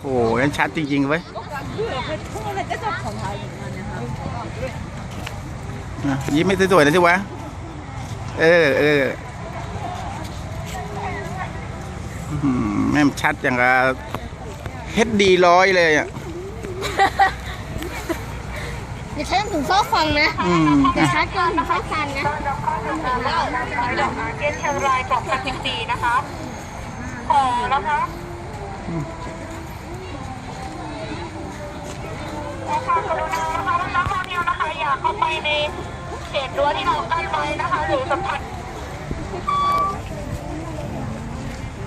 โอ้โหนั่นชัดจริงๆเว้ยอะยิ้มไม่สวยๆนะสิวะ เออเอออื้อหือแม่งชัดอย่างกับเฮดดีร้อยเลยอะอย่าใช้ถึงซอกฟังนะอืมอย่าอะใช้เกินถึงซอกฟันนะเช่นเชียงรายกล่องพันสิบสี่นะคะขอนะคะ ขอความกรุณานะคะนักท่องเที่ยวนะคะอย่าเข้าไปในเขตรั้วที่เรากั้นไว้นะคะหรือสัมผัส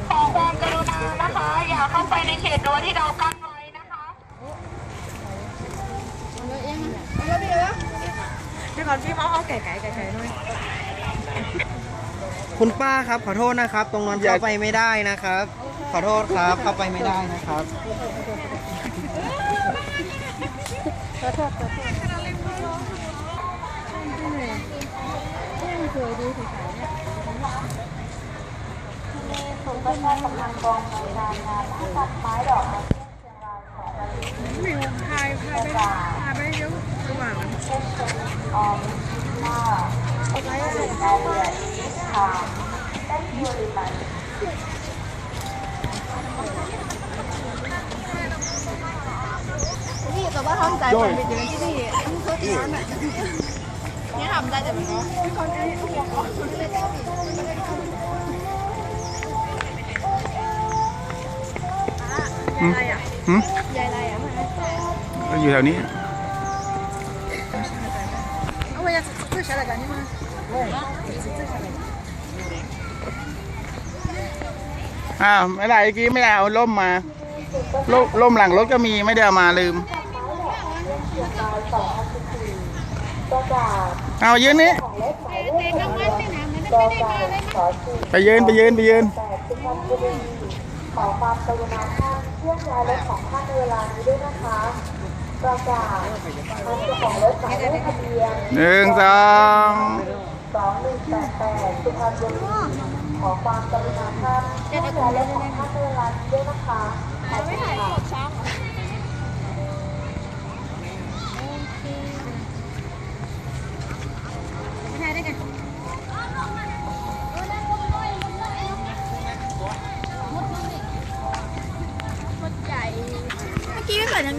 ขอความกรุณานะคะ อย่าเข้าไปในเขตรั้วที่เรากั้นไว้นะคะเดี๋ยวก่อนพี่มอเอาแก่ไก่ไก่ไก่หน่อยคุณป้าครับ ขอโทษนะครับ ตรงนั้นเข้าไปไม่ได้นะครับ ขอโทษครับเข้าไปไม่ได้นะครับ นี่แต่ว่าทำใจก่อนไปเจอที่นี่ที่ร้านอะนี่ทำได้แต่ไม่รู้คนไอ้หัวเขาเลยได้ดิยายอะไรอะหืมยายอะไรอะมาก็อยู่แถวนี้เอาไว้จะซื้ออะไรกันนี่มาอ้าวไม่ได้เมื่อกี้ไม่ได้เอาร่มมาร่มร่มหลังรถก็มีไม่ได้เอามาลืม เอายืนนี้แต่กลางวันนี่นะมันไม่ได้มาเลยนะไปยืนไปยืนไปยืนขอความกรุณาท่านเคลื่อนย้ายรถของท่านในเวลานี้ด้วยนะคะประกาศทางเจ้าของรถหมายเลขทะเบียนหนึ่งสองสองหนึ่งแปดแปดสุพรรณบุรีขอความกรุณาท่านเคลื่อนย้ายรถของท่านในเวลานี้ด้วยนะคะขอบคุณค่ะ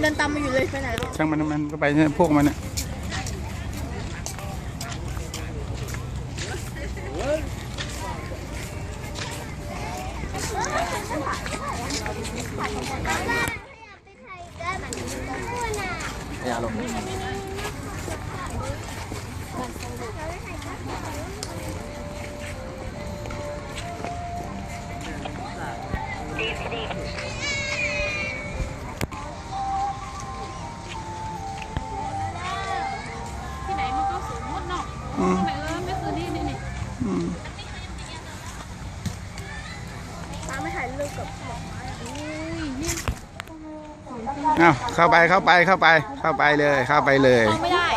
เดินตามมาอยู่เลยไปไหนแล้วช่างมันมันก็ไปเนี่ยพวกมันน่ะที่ไห เนาะอืมทำไม่คือนี่นี่นี่อืมป้าไม่ถ่ายรูปกับอุ้ยนี่เอาเข้าไปเข้าไปเข้าไปเข้าไปเลยเข้าไปเลยไม่ได้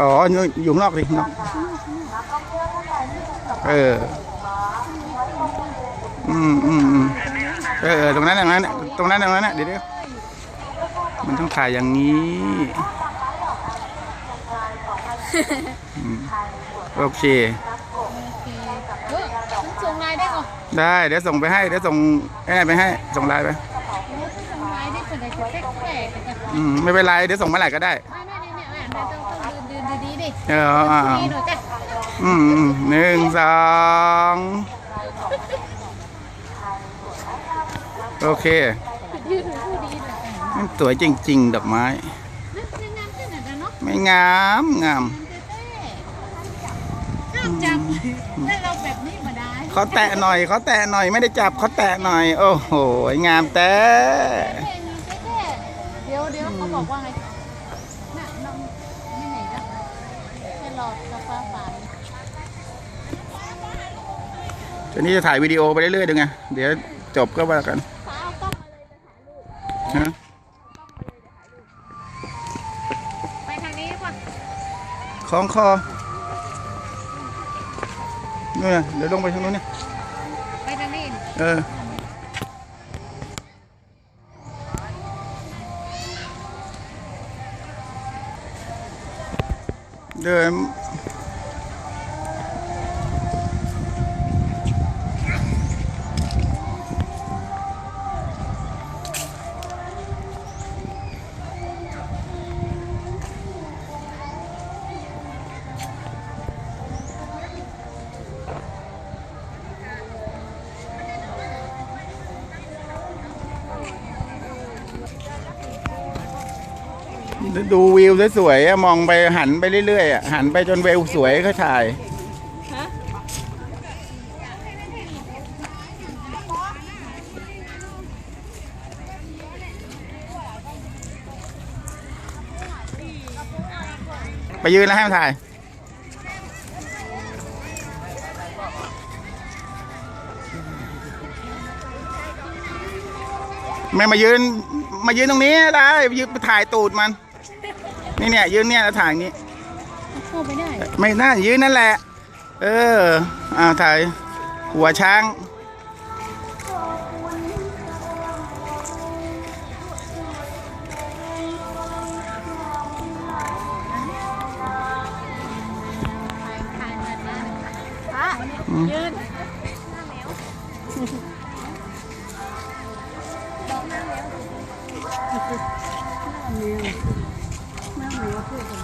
อ๋ออยู่นอกดิข้างนอกเอออืมอืมอืมเออตรงนั้นอย่างนั้นน่ะตรงนั้นตรงนั้นน่ะเดี๋ยวเดี๋ยวมันต้องถ่ายอย่างนี้ โอเค เออฉันส่งไลน์ได้ก่อนได้ เดี๋ยวส่งไปให้ เดี๋ยวส่งไอ้นั่นไปให้ ส่งไลน์ไปส่งไลน์ได้คนใดจะแทรกแทรกกันอืมไม่เป็นไร เดี๋ยวส่งเมื่อไหร่ก็ได้ ไม่ไม่เนี่ยเนี่ยอ่านได้ต้องต้องดูดูดีดิเออเอาเอาดีหน่อยจ้ะอืมอืมหนึ่งสองโอเคยืนผู้ดีหน่อยจ้ะมันสวยจริง ๆ ดอกไม้ ไม่งามงามห้ามจับแล้วเราแบบนี้มาได้เขาแตะหน่อยเขาแตะหน่อยไม่ได้จับเขาแตะหน่อย โอ้โหงามแต่แค่นี้แค่เดี๋ยวเดี๋ยวเขาบอกว่าไงน่ะน้องไม่ไหนนะแค่รอกาแฟฝานทีนี้จะถ่ายวิดีโอไปเรื่อยๆดูไงเดี๋ยวจบก็ว่ากันฟ้าเอากล้องมาเลยจะถ่ายรูปฮะ ของคอนู่เดี๋ยวลงไปทางนู้นนี่ไปทางนี้เออเดิน ดูวิวสวยๆมองไปหันไปเรื่อยๆหันไปจนวิวสวยเขาถ่ายไปยืนแล้วให้มันถ่ายไม่มายืน มายืนตรงนี้ได้ยืนไปถ่ายตูดมัน นี่เนี่ยยืนเนี่ยแล้วถ่ายอย่างนี้ เข้าไปได้ไม่น่ายืนนั่นแหละ เอออ่าถ่าย หัวช้าง ยืน 了，裤子。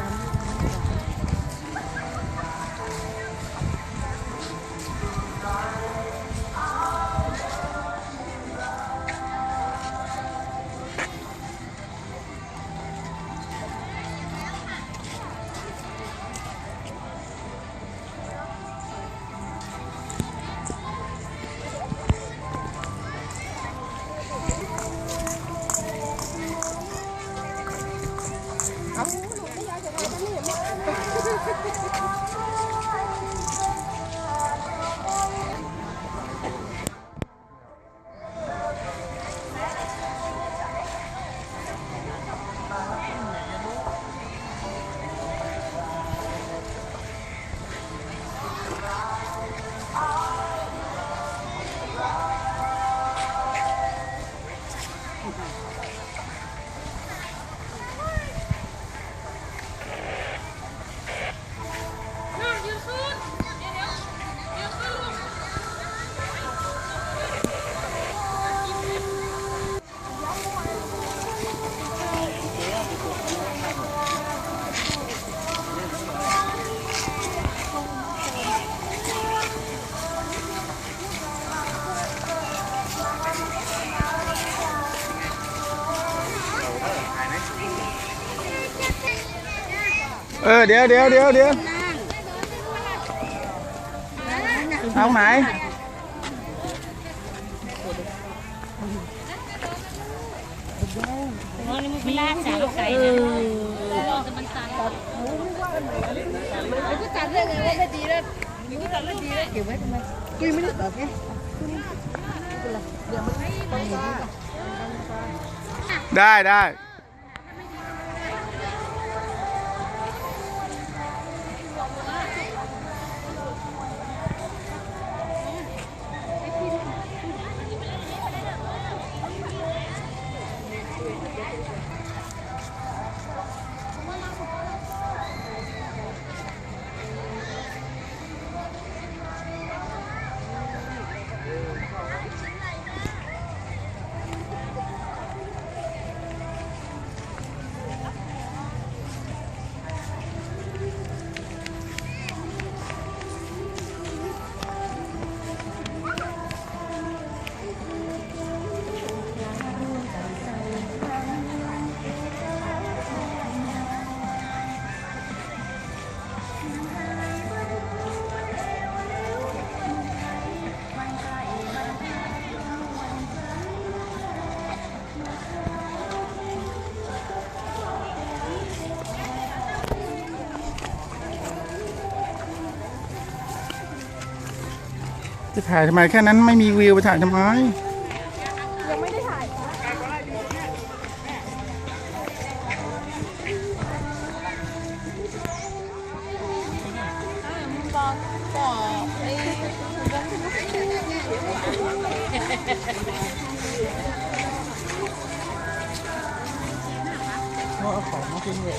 เออเดี๋ยวเดี๋ยวเดี๋ยวเดี๋ยวเอาไหนไม่ลากสาวไก่นะจะมันตันก็ตัดเรื่องอะไรไม่ดีแล้วมีก็ตัดเรื่องดีแล้วเก็บไว้ทำไมกินไม่ได้ตัดไงได้ได้ จะถ่ายทำไมแค่นั้นไม่มีวิวไปถ่ายทำไมบอกบอกไอ้เอาของมากินเลย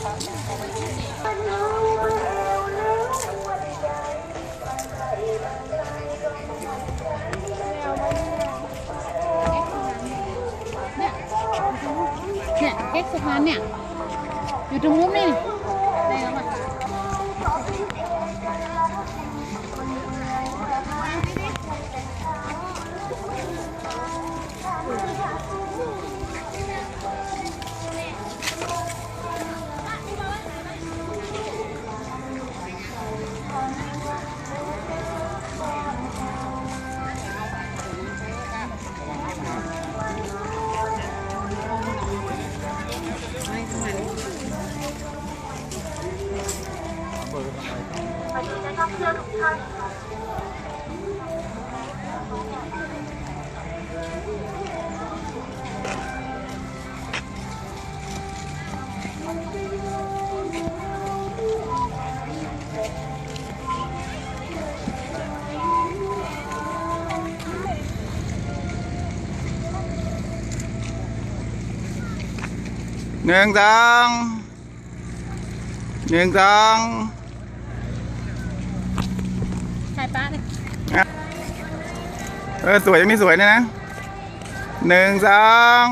เก๊กสุพานเนี่ย อยู่ตรงนู้นนี่ Nguyên Tân Nguyên Tân Hai ป้าเลยเออสวยยังมีสวยเนี่ยนะหนึ่งสอง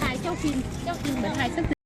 ถ่ายเจ้าพิมเจ้าพิมเหมือนถ่ายสัก